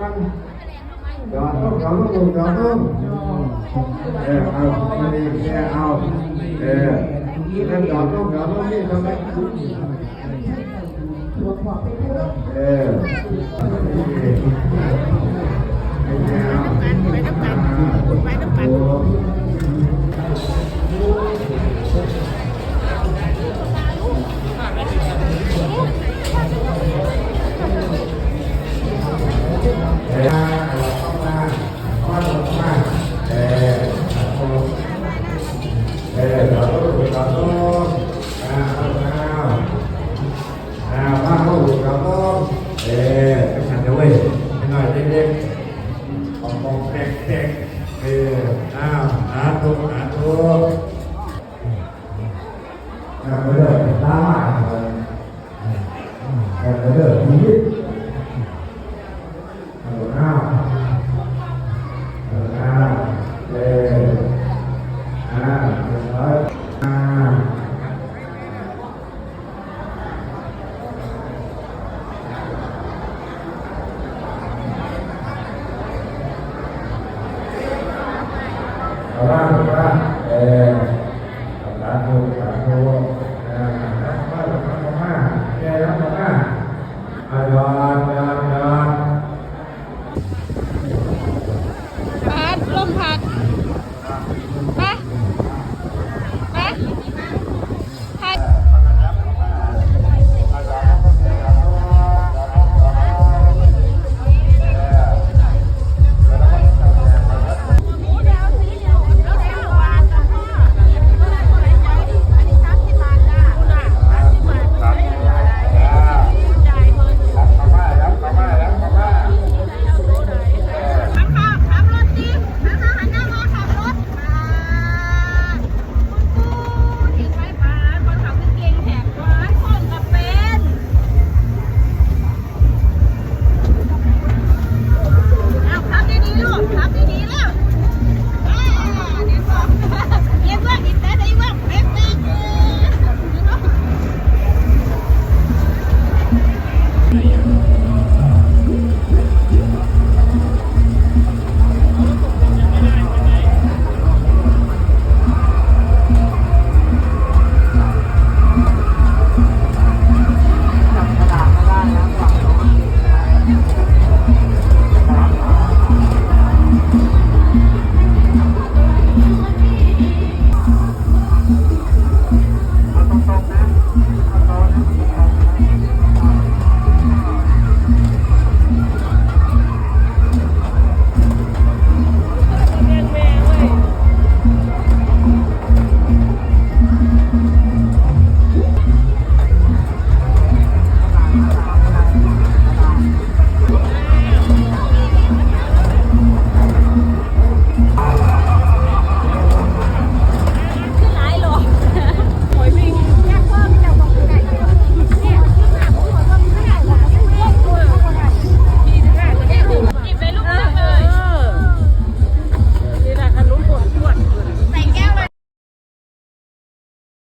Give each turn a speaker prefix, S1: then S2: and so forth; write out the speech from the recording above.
S1: กันจอดต้องจอดต้องจอดต้องเออเอาไม่ดีแค่เอาเออเรื่นดอดต้องดอดต้องนี่ทำไมเออไม่เอา เด็กเด็กเอออ้าวหาตัวหาตัวอ่าไม่ไ Tá olá, olá. Tá é, tá